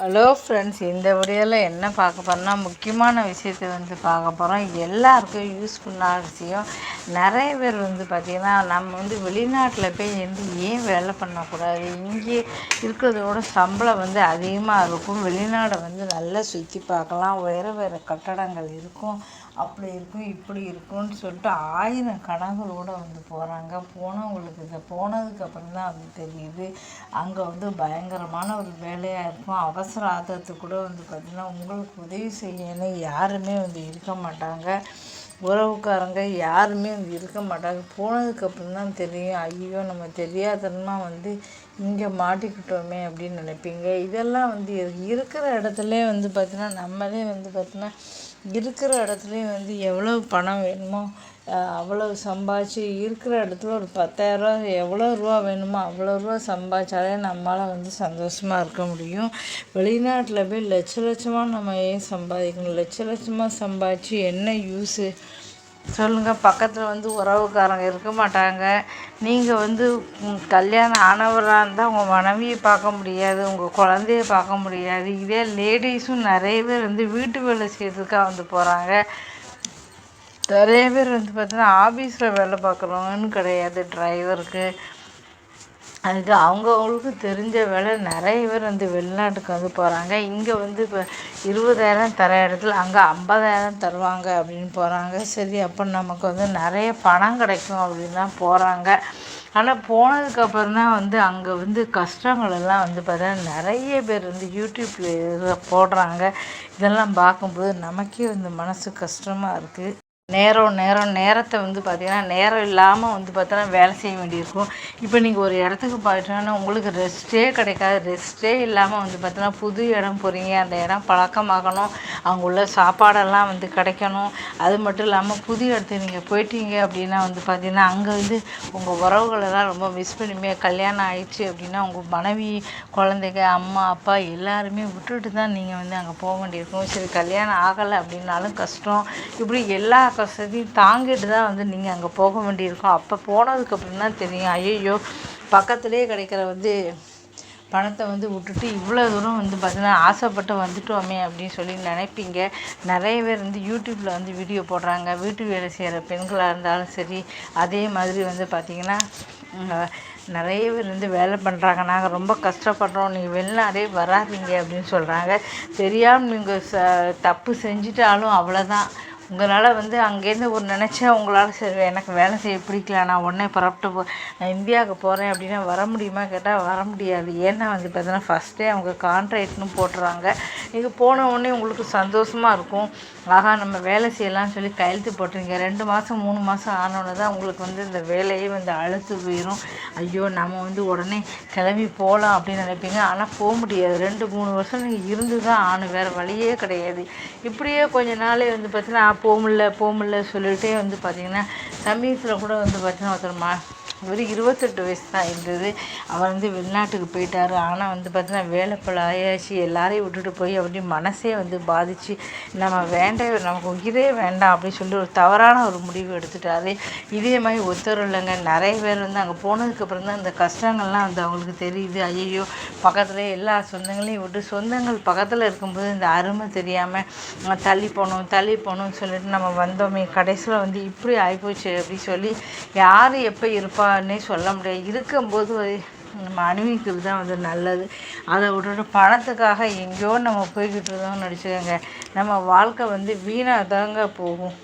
Hello friends இந்த வீடியோவில் என்ன பார்க்க போகிறோம்னா முக்கியமான விஷயத்தை வந்து பார்க்க போகிறோம் எல்லாருக்கும் யூஸ்ஃபுல்லான விஷயம். நிறைய பேர் வந்து பார்த்திங்கன்னா நம்ம வந்து வெளிநாட்டில் போய் இருந்து ஏன் வேலை பண்ணக்கூடாது? இங்கே இருக்கிறதோட சம்பளம் வந்து அதிகமாக இருக்கும். வெளிநாடை வந்து நல்லா சுற்றி பார்க்கலாம். வேறு வேறு கட்டடங்கள் இருக்கும். அப்படி இருக்கும் இப்படி இருக்கும்னு சொல்லிட்டு ஆயிரம் கனவுகளோடு வந்து போகிறாங்க போனவங்களுக்கு இதை போனதுக்கப்புறம் தான் அது தெரியுது. அங்கே வந்து பயங்கரமான ஒரு வேலையாக இருக்கும். அவசர ஆத்திரத்துக்கு கூட வந்து பார்த்திங்கன்னா உங்களுக்கு உதவி செய்யணும் யாருமே வந்து இருக்க மாட்டாங்க. உறவுக்காரங்க யாருமே வந்து இருக்க மாட்டாங்க. போனதுக்கப்புறம் தான் தெரியும். ஐயோ நம்ம தெரியாதனமாக வந்து இங்கே மாட்டிக்கிட்டோமே அப்படின்னு நினைப்பீங்க. இதெல்லாம் வந்து இருக்கிற இடத்துல வந்து பார்த்திங்கன்னா நம்மளே வந்து பார்த்திங்கன்னா இருக்கிற இடத்துலையும் வந்து எவ்வளோ பணம் வேணுமோ அவ்வளோ சம்பாதிச்சு இருக்கிற இடத்துல ஒரு பத்தாயிரரூவா எவ்வளோ ரூபா வேணுமோ அவ்வளோ ரூபா சம்பாதிச்சாலே நம்மளால் வந்து சந்தோஷமாக இருக்க முடியும். வெளிநாட்டில் போய் லட்ச லட்சமாக நம்ம ஏன் சம்பாதிக்கணும்? லட்ச லட்சமாக சம்பாதிச்சு என்ன யூஸு சொல்லுங்கள் பக்கத்தில் வந்து உறவுக்காரங்க இருக்க மாட்டாங்க. நீங்கள் வந்து கல்யாணம் ஆனவராக இருந்தால் உங்கள் மனைவியை பார்க்க முடியாது உங்கள் குழந்தைய பார்க்க முடியாது. இதே லேடிஸும் நிறைய பேர் வந்து வீட்டு வேலை செய்யறதுக்காக வந்து போகிறாங்க நிறைய பேர் வந்து பார்த்தீங்கன்னா ஆஃபீஸில் வேலை பார்க்குறவங்கன்னு கிடையாது டிரைவருக்கு அதுக்கு அவங்கவுங்களுக்கு தெரிஞ்ச வேலை நிறைய பேர் வந்து வெளிநாட்டுக்கு வந்து போகிறாங்க இங்கே வந்து இப்போ இருபதாயிரம் தர இடத்துல அங்கே ஐம்பதாயிரம் தருவாங்க அப்படின்னு போகிறாங்க சரி அப்போ நமக்கு வந்து நிறைய பணம் கிடைக்கும் அப்படின்னு தான் போகிறாங்க ஆனால் போனதுக்கப்புறம் தான் வந்து அங்கே வந்து கஷ்டங்கள் எல்லாம் வந்து பார்த்தீங்கன்னா நிறைய பேர் வந்து யூடியூப்பில் போடுறாங்க. இதெல்லாம் பார்க்கும்போது நமக்கே வந்து மனசு கஷ்டமாக இருக்குது நேரம் நேரம் நேரத்தை வந்து பார்த்திங்கன்னா நேரம் இல்லாமல் வந்து பார்த்தோன்னா வேலை செய்ய வேண்டியிருக்கும். இப்போ நீங்கள் ஒரு இடத்துக்கு போயிட்டோன்னா உங்களுக்கு ரெஸ்ட்டே கிடைக்காது. ரெஸ்ட்டே இல்லாமல் வந்து பார்த்தோன்னா புது இடம் போகிறீங்க அந்த இடம் பழக்கமாகணும். அங்கே உள்ள சாப்பாடெல்லாம் வந்து கிடைக்கணும். அது மட்டும் இல்லாமல் புது இடத்துக்கு நீங்கள் போயிட்டீங்க அப்படின்னா வந்து பார்த்திங்கன்னா அங்கே வந்து உங்கள் உறவுகளெல்லாம் ரொம்ப மிஸ் பண்ணுமே. கல்யாணம் ஆயிடுச்சு அப்படின்னா உங்கள் மனைவி குழந்தைங்க அம்மா அப்பா எல்லாருமே விட்டுட்டு தான் நீங்கள் வந்து அங்கே போக வேண்டியிருக்கும். சரி கல்யாணம் ஆகலை அப்படின்னாலும் கஷ்டம். இப்படி எல்லா வசதியும் தாங்கிட்டு தான் வந்து நீங்கள் அங்கே போக வேண்டியிருக்கும். அப்போ போனதுக்கப்புறம் தான் தெரியும். ஐயோ பக்கத்துலேயே கிடைக்கிற வந்து பணத்தை வந்து விட்டுட்டு இவ்வளோ தூரம் வந்து பார்த்திங்கன்னா ஆசைப்பட்டு வந்துட்டோமே அப்படின்னு சொல்லி நினைப்பீங்க. நிறைய பேர் வந்து யூடியூப்பில் வந்து வீடியோ போடுறாங்க. வீட்டு வேலை செய்கிற பெண்களாக இருந்தாலும் சரி அதே மாதிரி வந்து பார்த்திங்கன்னா நிறைய பேர் வந்து வேலை பண்ணுறாங்க நாங்கள் ரொம்ப கஷ்டப்படுறோம். நீங்கள் வெளிநாடே வராதீங்க அப்படின்னு சொல்கிறாங்க தெரியாமல் நீங்கள் ச தப்பு செஞ்சிட்டாலும் அவ்வளோதான் உங்களால் வந்து அங்கேருந்து ஒரு நினச்சா உங்களால் சரி எனக்கு வேலை செய்ய பிடிக்கல நான் உடனே புறப்பட்டு போ நான் இந்தியாவுக்கு போகிறேன் அப்படின்னா வர முடியுமா கேட்டால் வர முடியாது. ஏன்னா வந்து பார்த்தீங்கன்னா ஃபஸ்ட்டே அவங்க கான்ட்ராக்ட்னு போட்டுறாங்க. நீங்கள் போன உடனே உங்களுக்கு சந்தோஷமாக இருக்கும். ஆகா நம்ம வேலை செய்யலாம்னு சொல்லி கையெழுத்து போட்டுருங்க ரெண்டு மாதம் மூணு மாதம் ஆனோடனே தான் உங்களுக்கு வந்து இந்த வேலையே வந்து அழுத்து போயிடும் ஐயோ நம்ம வந்து உடனே கிளம்பி போகலாம் அப்படின்னு நினைப்பீங்க. ஆனால் போக முடியாது. ரெண்டு மூணு வருஷம் நீங்கள் இருந்து தான் ஆணும் வேறு வழியே கிடையாது. இப்படியே கொஞ்ச நாளே வந்து பார்த்தீங்கன்னா போக முடில போக முடில சொல்லிகிட்டே வந்து பார்த்திங்கன்னா சமீபத்தில் கூட வந்து பார்த்திங்கன்னா ஒருத்தர் மா ஒரு இருபத்தெட்டு வயசு தான் இருந்தது அவர் வந்து வெளிநாட்டுக்கு போயிட்டார். ஆனால் வந்து பார்த்தீங்கன்னா வேலை ஆயாச்சு. எல்லாரையும் விட்டுட்டு போய் அப்படியே மனசே வந்து பாதித்து நம்ம வேண்டாம் நமக்கு உயிரே வேண்டாம் அப்படின்னு சொல்லி ஒரு தவறான ஒரு முடிவு எடுத்துட்டாரு. இதே மாதிரி ஒத்தர் இல்லைங்க. நிறைய பேர் வந்து அங்கே போனதுக்கப்புறம் தான் இந்த கஷ்டங்கள்லாம் வந்து அவங்களுக்கு தெரியுது. ஐயோ பக்கத்தில் எல்லா சொந்தங்களையும் விட்டு சொந்தங்கள் பக்கத்தில் இருக்கும்போது இந்த அருமை தெரியாமல் தள்ளி போகணும் தள்ளி போகணும்னு சொல்லிட்டு நம்ம வந்தோமே. கடைசியில் வந்து இப்படி ஆகிப்போச்சு அப்படின்னு சொல்லி யார் எப்போ இருப்பா இருப்பான்னே சொல்ல முடியாது. இருக்கும்போது நம்ம அணிவிக்கிறது தான் வந்து நல்லது. அதை விட்டுட்டு பணத்துக்காக எங்கேயோ நம்ம போய்கிட்டு இருந்தோம்னு நினச்சிக்கோங்க. நம்ம வாழ்க்கை வந்து வீணாக தாங்க போகும்.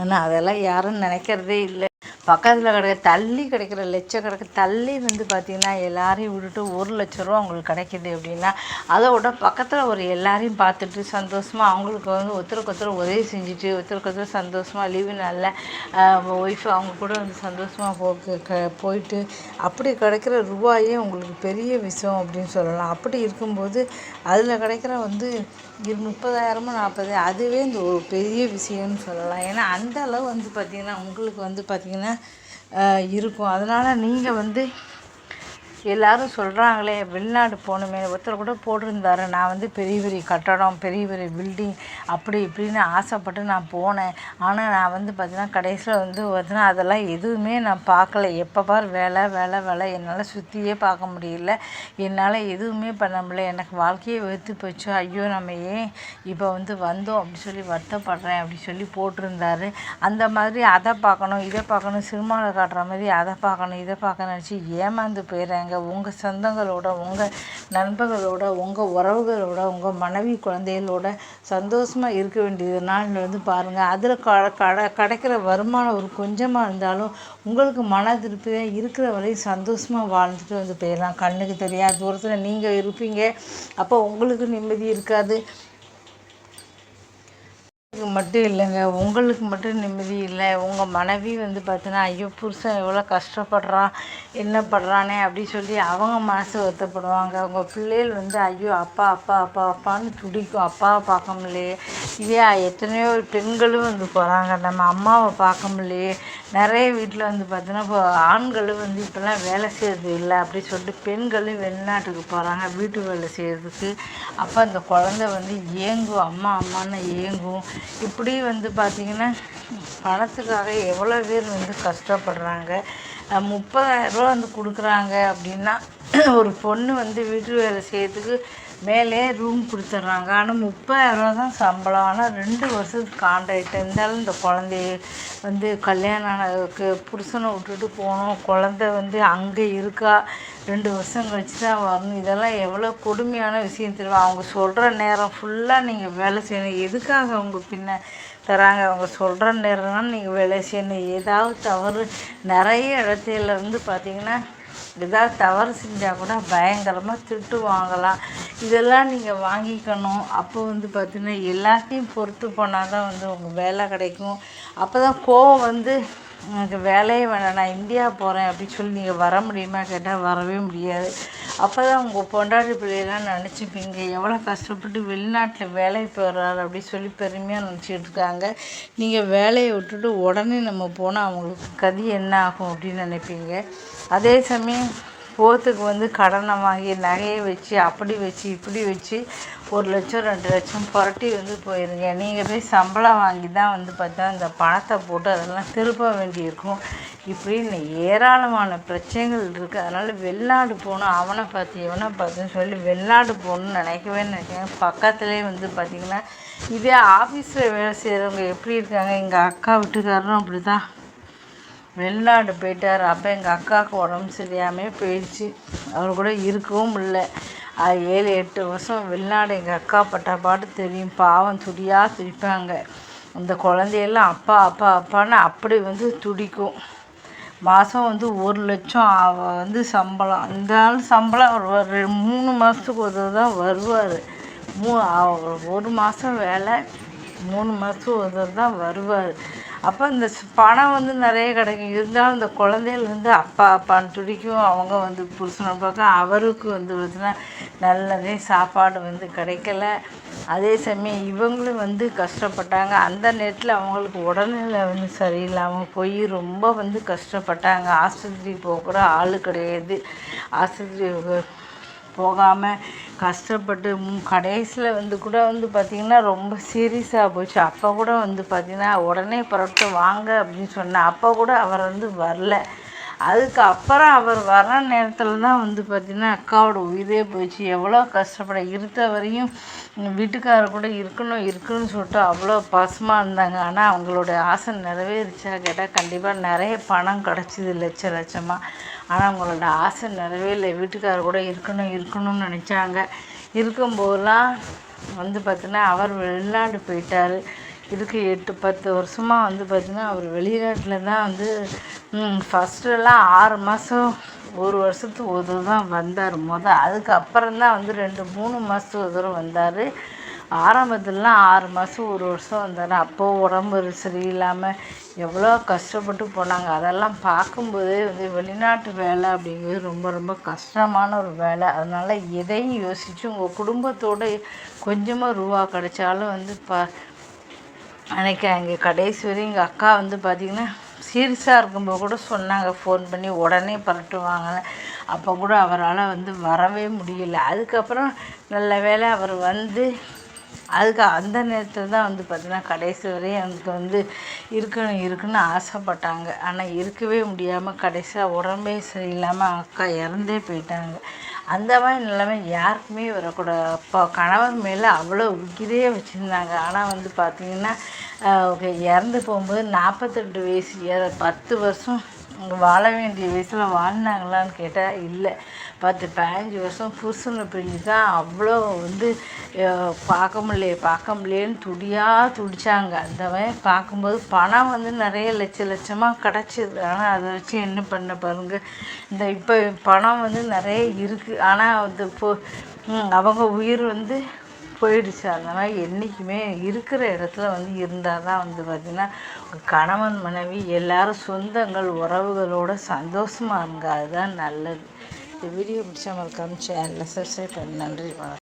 ஆனால் அதெல்லாம் யாரும் நினைக்கிறதே இல்லை. பக்கத்தில் கிடைக்க தள்ளி கிடைக்கிற லட்சக்கணக்கு தள்ளி வந்து பார்த்திங்கன்னா எல்லாரையும் விட்டுட்டு ஒரு லட்ச ரூபா அவங்களுக்கு கிடைக்கிது அப்படின்னா அதை விட பக்கத்தில் ஒரு எல்லாரையும் பார்த்துட்டு சந்தோஷமாக அவங்களுக்கு வந்து ஒருத்தருக்கு ஒருத்தர் உதவி செஞ்சுட்டு ஒருத்தருக்கு ஒருத்தர் சந்தோஷமாக லீவு நல்ல ஒய்ஃப் அவங்க கூட வந்து சந்தோஷமாக போ போயிட்டு அப்படி கிடைக்கிற ரூபாயே உங்களுக்கு பெரிய விஷயம் அப்படின்னு சொல்லலாம். அப்படி இருக்கும்போது அதில் கிடைக்கிற வந்து இரு முப்பதாயிரமோ நாற்பது அதுவே இந்த ஒரு பெரிய விஷயம்னு சொல்லலாம். ஏன்னா அந்த அளவு வந்து பார்த்திங்கன்னா உங்களுக்கு வந்து பார்த்திங்கன்னா இருக்கும். அதனால் நீங்கள் வந்து எல்லாரும் சொல்கிறாங்களே வெளிநாடு போகணுமே. ஒருத்தர் கூட போட்டிருந்தாரு. நான் வந்து பெரிய பெரிய கட்டடம் பெரிய பெரிய பில்டிங் அப்படி இப்படின்னு ஆசைப்பட்டு நான் போனேன். ஆனால் நான் வந்து பார்த்தீங்கன்னா கடைசியில் வந்து பார்த்தீங்கன்னா அதெல்லாம் எதுவுமே நான் பார்க்கல. எப்போ பார் வேலை வேலை வேலை. என்னால் சுற்றியே பார்க்க முடியல. என்னால் எதுவுமே பண்ண முடியல. எனக்கு வாழ்க்கையே வெறுத்து போச்சு. ஐயோ நம்ம ஏன் இப்போ வந்து வந்தோம் அப்படின்னு சொல்லி வருத்தப்படுறேன் அப்படின்னு சொல்லி போட்டிருந்தாரு. அந்த மாதிரி அதை பார்க்கணும் இதை பார்க்கணும் சினிமாவில் காட்டுற மாதிரி அதை பார்க்கணும் இதை பார்க்கணும் நினச்சி ஏமாந்து போயிடுறாங்க. உங்கள் சொந்தங்களோட உங்கள் நண்பர்களோட உங்கள் உறவுகளோட உங்கள் மனைவி குழந்தைகளோட சந்தோஷமாக இருக்க வேண்டியது நாள் வந்து பாருங்கள் அதில் க கட கிடைக்கிற வருமானம் ஒரு கொஞ்சமாக இருந்தாலும் உங்களுக்கு மன திருப்தியாக இருக்கிற வரையும் சந்தோஷமாக வாழ்ந்துட்டு வந்து போயிடலாம். கண்ணுக்கு தெரியாத தூரத்தில் நீங்கள் இருப்பீங்க. அப்போ உங்களுக்கு நிம்மதி இருக்காது. உங்களுக்கு மட்டும் இல்லைங்க. உங்களுக்கு மட்டும் நிம்மதி இல்லை. உங்கள் மனைவி வந்து பார்த்தீங்கன்னா ஐயோ புருஷன் எவ்வளோ கஷ்டப்படுறான் என்ன படுறானே அப்படி சொல்லி அவங்க மனசு வருத்தப்படுவாங்க. உங்கள் பிள்ளைகள் வந்து ஐயோ அப்பா அப்பா அப்பா அப்பான்னு துடிக்கும். அப்பாவை பார்க்க முடியலையே. இதே எத்தனையோ பெண்களும் வந்து போகிறாங்க நம்ம அம்மாவை பார்க்க முடியலையே. நிறைய வீட்டில் வந்து பார்த்தீங்கன்னா இப்போ ஆண்களும் வந்து இப்போல்லாம் வேலை செய்கிறது இல்லை அப்படி சொல்லிட்டு பெண்களும் வெளிநாட்டுக்கு போகிறாங்க வீட்டு வேலை செய்கிறதுக்கு அப்போ அந்த குழந்த வந்து ஏங்கும். அம்மா அம்மான்னு ஏங்கும். இப்படி வந்து பார்த்திங்கன்னா பணத்துக்காக எவ்வளோ பேர் வந்து கஷ்டப்படுறாங்க. முப்பதாயிரரூவா வந்து கொடுக்குறாங்க அப்படின்னா ஒரு பொண்ணு வந்து வீட்டு வேலை செய்கிறதுக்கு மேலே ரூம் கொடுத்துட்றாங்க. ஆனால் முப்பதாயிரரூவா தான் சம்பளம். ஆனால் ரெண்டு வருஷத்துக்கு கான்ட்ராக்ட் இருந்தாலும் இந்த குழந்தைய வந்து கல்யாணம் ஆனதுக்கு புருஷனை விட்டுட்டு போகணும். குழந்த வந்து அங்கே இருக்கா? ரெண்டு வருஷம் கழிச்சு தான் வரணும். இதெல்லாம் எவ்வளோ கொடுமையான விஷயம் தெரியும்? அவங்க சொல்கிற நேரம் ஃபுல்லாக நீங்கள் வேலை செய்யணும். எதுக்காக அவங்க பின்ன தராங்க அவங்க சொல்கிற நேரம் நீங்கள் வேலை செய்யணும். ஏதாவது தவறு நிறைய இடத்துல வந்து பார்த்திங்கன்னா ஏதாவது தவறு செஞ்சால் கூட பயங்கரமாக திட்டு வாங்கலாம். இதெல்லாம் நீங்கள் வாங்கிக்கணும். அப்போ வந்து பார்த்திங்கன்னா எல்லாத்தையும் பொறுத்து போனால் தான் வந்து உங்கள் வேலை கிடைக்கும். அப்போ தான் கோவம் வந்து எனக்கு வேலையே வேணாம் நான் இந்தியா போகிறேன் அப்படின்னு சொல்லி நீங்கள் வர முடியுமா கேட்டால் வரவே முடியாது. அப்போ தான் உங்கள் பொண்டாட்டி பிள்ளையெல்லாம் நினச்சிப்பீங்க எவ்வளோ கஷ்டப்பட்டு வெளிநாட்டில் வேலைக்கு போகிறாரு அப்படின்னு சொல்லி பெருமையாக நினச்சிட்டு இருக்காங்க. நீங்கள் வேலையை விட்டுட்டு உடனே நம்ம போனால் அவங்களுக்கு கதி என்ன ஆகும் அப்படின்னு நினைப்பீங்க. அதே சமயம் போத்துக்கு வந்து கடனை வாங்கி நகையை வச்சு அப்படி வச்சு இப்படி வச்சு ஒரு லட்சம் ரெண்டு லட்சம் புரட்டி வந்து போயிருங்க. நீங்கள் போய் சம்பளம் வாங்கி தான் வந்து பார்த்தா இந்த பணத்தை போட்டு அதெல்லாம் திருப்ப வேண்டியிருக்கும். இப்படின்னு ஏராளமான பிரச்சனைகள் இருக்குது அதனால் வெளிநாடு போகணும் அவனை பார்த்து இவனை பார்த்துன்னு சொல்லி வெளிநாடு போகணுன்னு நினைக்கவே நினைக்கிறேன் பக்கத்துலேயே வந்து பார்த்திங்கன்னா இதே ஆஃபீஸில் வேலை செய்கிறவங்க எப்படி இருக்காங்க? எங்கள் அக்கா வீட்டுக்காரரும் அப்படி தான் வெளிநாடு போயிட்டார். அப்போ எங்கள் அக்காவுக்கு உடம்பு சரியாமல் போயிடுச்சு. அவர் கூட இருக்கவும் இல்லை. அது ஏழு எட்டு வருஷம் வெளிநாடு எங்கள் அக்கா பட்ட பாட்டு தெரியும். பாவம் துடியாக துடிப்பாங்க. அந்த குழந்தையெல்லாம் அப்பா அப்பா அப்பான்னு அப்படி வந்து துடிக்கும். மாதம் வந்து ஒரு லட்சம் வந்து சம்பளம். இந்த ஆள் சம்பளம் ஒரு மூணு மாதத்துக்கு ஒரு தான் வருவார். மூ ஒரு மாதம் வேலை. மூணு மாதத்துக்கு ஒரு தான் வருவார். அப்போ இந்த பணம் வந்து நிறைய கிடைக்கும். இருந்தாலும் இந்த குழந்தைகள் வந்து அப்பா அப்பான்னு துடிக்கும். அவங்க வந்து புருஷனை பார்க்க அவருக்கு வந்து பார்த்தீங்கன்னா நல்லதே சாப்பாடு வந்து கிடைக்கல. அதே சமயம் இவங்களும் வந்து கஷ்டப்பட்டாங்க. அந்த நேரத்தில் அவங்களுக்கு உடல்நிலை வந்து சரியில்லாமல் போய் ரொம்ப வந்து கஷ்டப்பட்டாங்க. ஆஸ்பத்திரி போக கூட ஆள் கிடையாது. ஆஸ்பத்திரி போகாமல் கஷ்டப்பட்டு கடைசியில் வந்து கூட வந்து பார்த்திங்கன்னா ரொம்ப சீரியஸாக போச்சு. அப்போ கூட வந்து பார்த்திங்கன்னா உடனே புறப்பட்டு வாங்க அப்படின்னு சொன்னேன் அப்போ கூட அவர் வந்து வரல. அதுக்கப்புறம் அவர் வர நேரத்தில் தான் வந்து பார்த்திங்கன்னா அக்காவோட உயிரே போயிடுச்சு எவ்வளோ கஷ்டப்பட இருத்த வரையும் வீட்டுக்காரர் கூட இருக்கணும் இருக்கணும்னு சொல்லிட்டு அவ்வளோ பாசமாக இருந்தாங்க. ஆனால் அவங்களோட ஆசை நிறைவேறிச்சா கேட்டால் கண்டிப்பாக நிறைய பணம் கிடச்சிது லட்ச லட்சமாக ஆனால் அவங்களோட ஆசை நிறைவேறல. வீட்டுக்காரர் கூட இருக்கணும் இருக்கணும்னு நினச்சாங்க. இருக்கும்போதெல்லாம் வந்து பார்த்தீங்கன்னா அவர் வெளிநாடு போயிட்டார். இதுக்கு எட்டு பத்து வருஷமாக வந்து பார்த்திங்கன்னா அவர் வெளிநாட்டில் தான் வந்து ஃபஸ்ட்டெல்லாம் ஆறு மாதம் ஒரு வருஷத்துக்கு ஒரு தான் வந்தார். மொதல் அதுக்கப்புறம் தான் வந்து ரெண்டு மூணு மாதத்துக்கு ஒரு தடவை வந்தார். ஆரம்பத்துலலாம் ஆறு மாதம் ஒரு வருஷம் வந்தார் அப்போது உடம்பு சரியில்லாமல் எவ்வளோ கஷ்டப்பட்டு போனாங்க. அதெல்லாம் பார்க்கும்போதே வந்து வெளிநாட்டு வேலை அப்படிங்கிறது ரொம்ப ரொம்ப கஷ்டமான ஒரு வேலை. அதனால் எதையும் யோசித்து உங்கள் குடும்பத்தோடு கொஞ்சமாக ரூபா கிடைச்சாலும் வந்து ப அன்றைக்கி அங்கே கடைசி வரையும் எங்கள் அக்கா வந்து பார்த்திங்கன்னா சீரியஸாக இருக்கும்போது கூட சொன்னாங்க. ஃபோன் பண்ணி உடனே பரட்டுவாங்கன்னு. அப்போ கூட அவரால் வந்து வரவே முடியல. அதுக்கப்புறம் நல்ல வேளை அவர் வந்து அதுக்கு அந்த நேரத்தில் தான் வந்து பார்த்திங்கன்னா கடைசி வரையும் எனக்கு வந்து இருக்கணும் இருக்குன்னு ஆசைப்பட்டாங்க. ஆனால் இருக்கவே முடியாமல் கடைசியாக உடம்பே சரியில்லாமல் அக்கா இறந்தே போயிட்டாங்க. அந்த மாதிரி நிலைமை யாருக்குமே வரக்கூடாது. அப்போ கணவர் மேலே அவ்வளோ உயிரே வச்சுருந்தாங்க. ஆனால் வந்து பார்த்திங்கன்னா இறந்து போகும்போது நாற்பத்தெட்டு வயசு பத்து வருஷம் வாழ வேண்டிய வயசில் வாழ்ந்தாங்களான்னு கேட்டால் இல்லை. பத்து பதினஞ்சு வருஷம் புருஷனை பிரிஞ்சு தான் அவ்வளோ வந்து பார்க்க முடியல பார்க்க முடியலேன்னு துடியாக துடிச்சாங்க. அந்த மாதிரி பார்க்கும்போது பணம் வந்து நிறைய லட்ச லட்சமாக கிடச்சிது. ஆனால் அதை வச்சு என்ன பண்ண பாருங்க. இந்த இப்போ பணம் வந்து நிறைய இருக்குது ஆனால் அது இப்போ அவங்க உயிர் வந்து போயிடுச்சு. அதனால் என்றைக்குமே இருக்கிற இடத்துல வந்து இருந்தால் தான் வந்து பார்த்திங்கன்னா கணவன் மனைவி எல்லாரும் சொந்தங்கள் உறவுகளோட சந்தோஷமாக இருங்க. அதுதான் நல்லது. இந்த வீடியோ பிடிச்சா மறக்காம சேனலில் சப்ஸ்கிரைப் பண்ணி. நன்றி வணக்கம்.